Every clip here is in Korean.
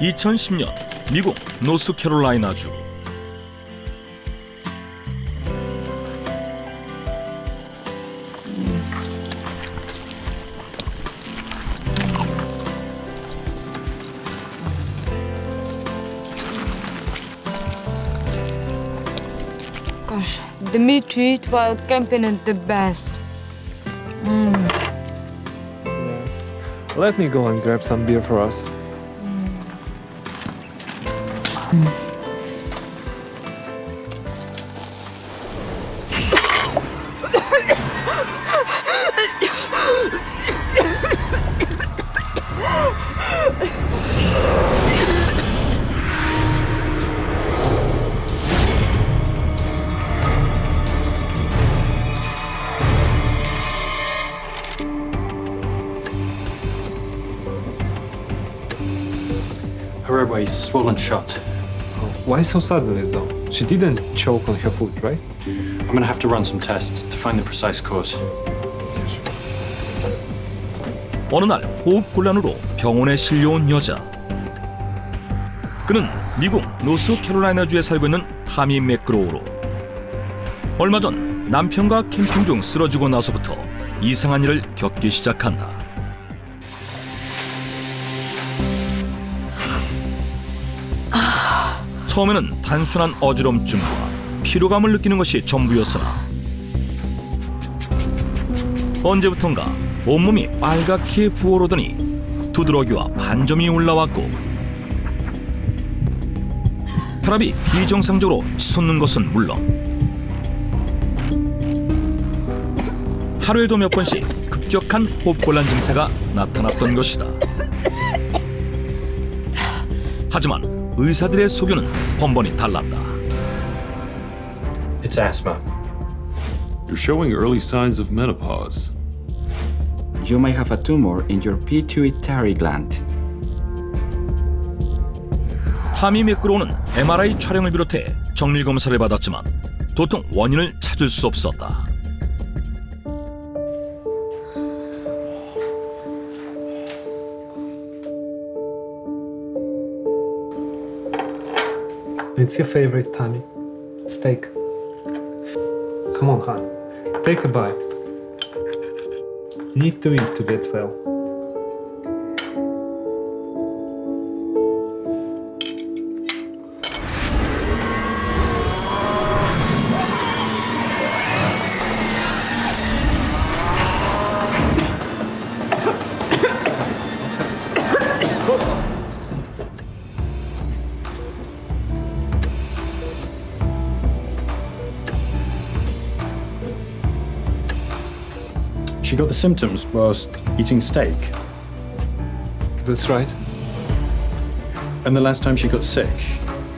2010년 미국 노스캐롤라이나주 Gosh, the meat to eat while camping is the best. Yes. Let me go and grab some beer for us. The roadway is swollen shut. Why so suddenly, though? She didn't choke on her food, right? I'm gonna have to run some tests to find the precise cause. 어느 날 호흡 곤란으로 병원에 실려온 여자. 그는 미국 노스캐롤라이나주에 살고 있는 타미 맥그로우로. 얼마 전 남편과 캠핑 중 쓰러지고 나서부터 이상한 일을 겪기 시작한다. 처음에는 단순한 어지럼증과 피로감을 느끼는 것이 전부였으나 언제부턴가 온몸이 빨갛게 부어오르더니 두드러기와 반점이 올라왔고 혈압이 비정상적으로 솟는 것은 물론 하루에도 몇 번씩 급격한 호흡곤란 증세가 나타났던 것이다. 하지만 의사들의 소견은 번번이 달랐다. It's asthma. You're showing early signs of menopause. You may have a tumor in your pituitary gland. 타미 매크로는 MRI 촬영을 비롯해 정밀 검사를 받았지만 도통 원인을 찾을 수 없었다. It's your favorite, Tani. Steak. Come on, hon. Take a bite. Need to eat to get well. She got the symptoms whilst eating steak. That's right. And the last time she got sick,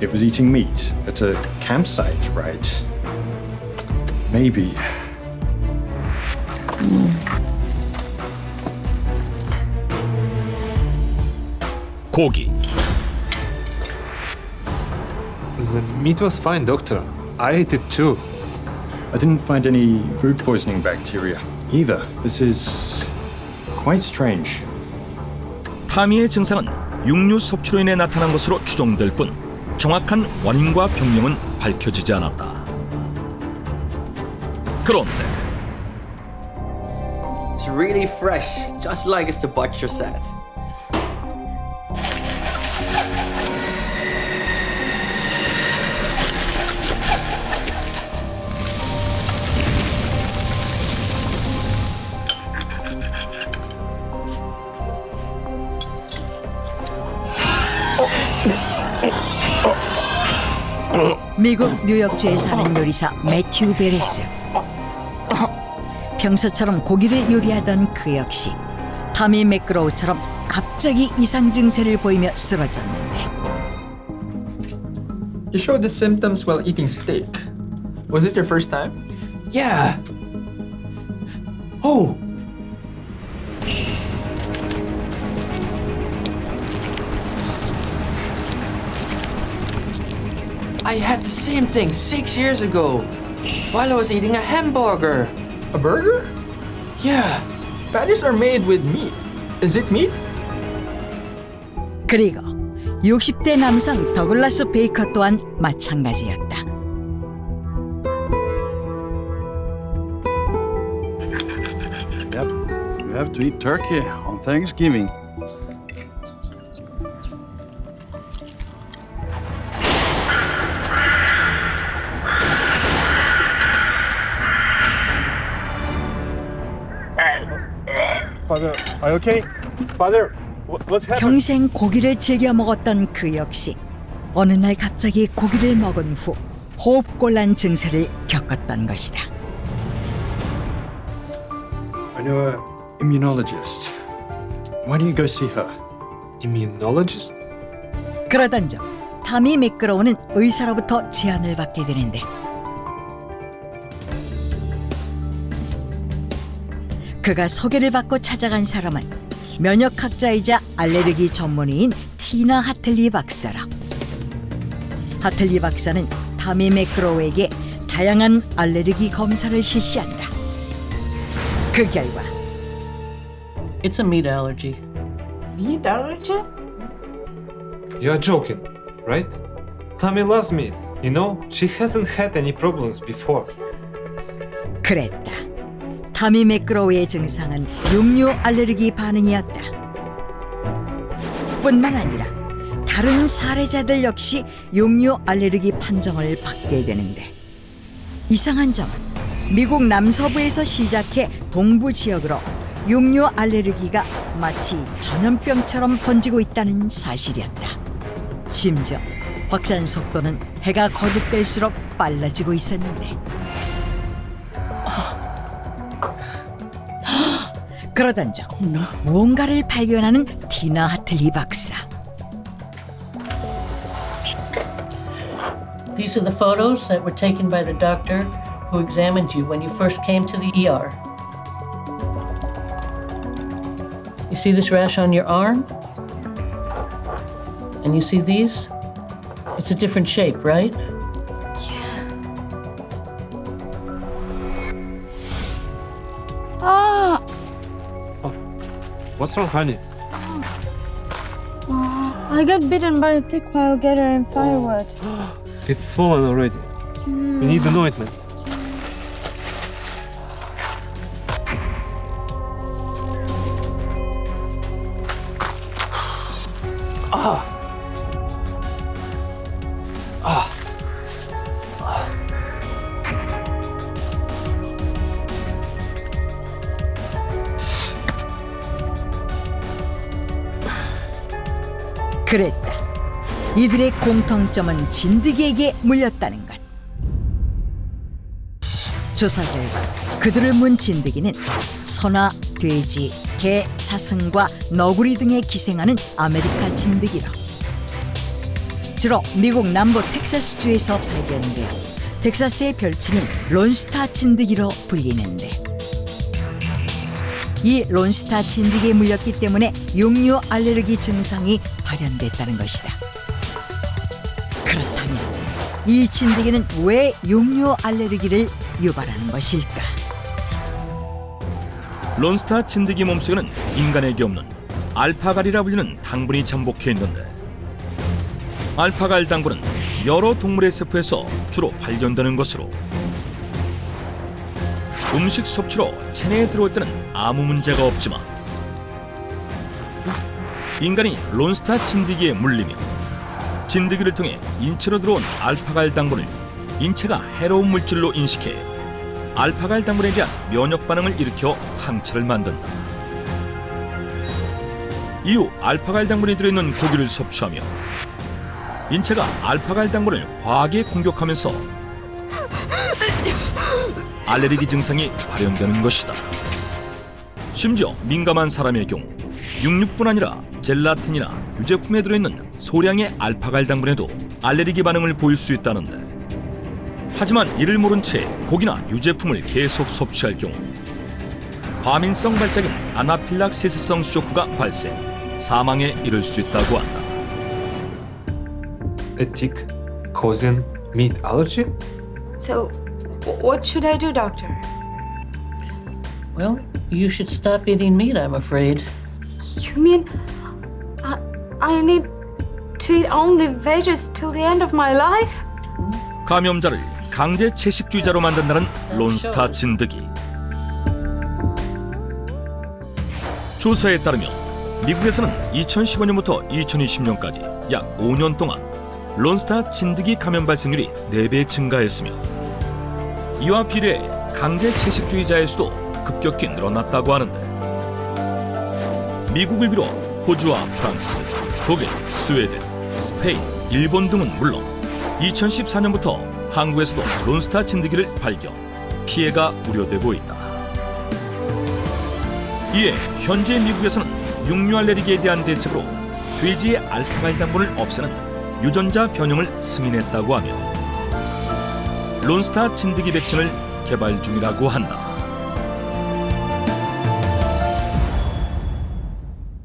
it was eating meat at a campsite, right? Maybe. 고기, The meat was fine, doctor. I ate it too. I didn't find any food poisoning bacteria either. This is quite strange. 타미의 증상은 육류 섭취로 인해 나타난 것으로 추정될 뿐 정확한 원인과 병명은 밝혀지지 않았다. 그런데 It's really fresh, just like it's the butcher said. 미국 뉴욕주에 사는 요리사 매튜 베레스. 평소처럼 고기를 요리하던 그 역시 타미 매크로우처럼 갑자기 이상 증세를 보이며 쓰러졌는데 You showed the symptoms while eating steak. Was it your first time? Yeah. Oh. I had the same thing six years ago while I was eating a hamburger. A burger? Yeah. Patties are made with meat. Is it meat? 그리고 60대 남성 더글라스 베이커 또한 마찬가지였다. Yep, you have to eat turkey on Thanksgiving. Father, are you okay? Father, wh- what's happening? 평생 고기를 즐겨 먹었던 그 역시 어느 날 갑자기 고기를 먹은 후 호흡곤란 증세를 겪었던 것이다. I know a immunologist. Why don't you go see her? Immunologist? 그러던 중 타미 매끄러우는 의사로부터 제안을 받게 되는데 그가 소개를 받고 찾아간 사람은 면역학자이자 알레르기 전문의인 티나 하틀리 박사라. 하틀리 박사는 타미 매끄러우에게 다양한 알레르기 검사를 실시한다. 그 결과 It's a meat allergy. Meat allergy? You are joking, right? Tammy loves me. You know, she hasn't had any problems before. 그랬다. 타미 매끄러우의 증상은 육류 알레르기 반응이었다. 뿐만 아니라 다른 사례자들 역시 육류 알레르기 판정을 받게 되는데 이상한 점은 미국 남서부에서 시작해 동부 지역으로 육류 알레르기가 마치 전염병처럼 번지고 있다는 사실이었다. 심지어 확산 속도는 해가 거듭될수록 빨라지고 있었는데 그러던 중 무언가를 발견하는 티나 하틀리 박사. These are the photos that were taken by the doctor who examined you when you first came to the ER. You see this rash on your arm? And you see these? It's a different shape, right? What's wrong, honey? I got bitten by a thick wild gator in firewood. It's swollen already. We need an ointment. 그랬다. 이들의 공통점은 진드기에게 물렸다는 것. 조사 결과 그들을 문 진드기는 소나, 돼지, 개, 사슴과 너구리 등에 기생하는 아메리카 진드기로 주로 미국 남부 텍사스주에서 발견되어 텍사스의 별칭인 론스타 진드기로 불리는데 이 론스타 진드기에 물렸기 때문에 육류 알레르기 증상이 발현됐다는 것이다. 그렇다면 이 진드기는 왜 육류 알레르기를 유발하는 것일까? 론스타 진드기 몸속에는 인간에게 없는 알파갈이라 불리는 당분이 잠복해 있는데 알파갈 당분은 여러 동물의 세포에서 주로 발견되는 것으로 음식 섭취로 체내에 들어올 때는 아무 문제가 없지만 인간이 론스타 진드기에 물리면 진드기를 통해 인체로 들어온 알파갈 당분을 인체가 해로운 물질로 인식해 알파갈 당분에 대한 면역 반응을 일으켜 항체를 만든다. 이후 알파갈 당분이 들어있는 고기를 섭취하며 인체가 알파갈 당분을 과하게 공격하면서 알레르기 증상이 발현되는 것이다. 심지어 민감한 사람의 경우 육류뿐 아니라 젤라틴이나 유제품에 들어있는 소량의 알파갈 당분에도 알레르기 반응을 보일 수 있다는데 하지만 이를 모른 채 고기나 유제품을 계속 섭취할 경우 과민성 발작인 아나필락시스성 쇼크가 발생, 사망에 이를 수 있다고 한다. A tick causing meat allergy? So, what should I do, doctor? Well, you should stop eating meat, I'm afraid. You mean I, I need to eat only veggies till the end of my life? 감염자를 강제 채식주의자로 만든다는 론스타 진드기. 조사에 따르면 미국에서는 2015년부터 2020년까지 약 5년 동안 론스타 진드기 감염 발생률이 4배 증가했으며 이와 비례해 강제 채식주의자의 수도 급격히 늘어났다고 하는데 미국을 비롯 호주와 프랑스, 독일, 스웨덴, 스페인, 일본 등은 물론 2014년부터 한국에서도 론스타 진드기를 발견, 피해가 우려되고 있다. 이에 현재 미국에서는 육류 알레르기에 대한 대책으로 돼지의 알파갈 당분을 없애는 유전자 변형을 승인했다고 하며 론스타 진드기 백신을 개발 중이라고 한다.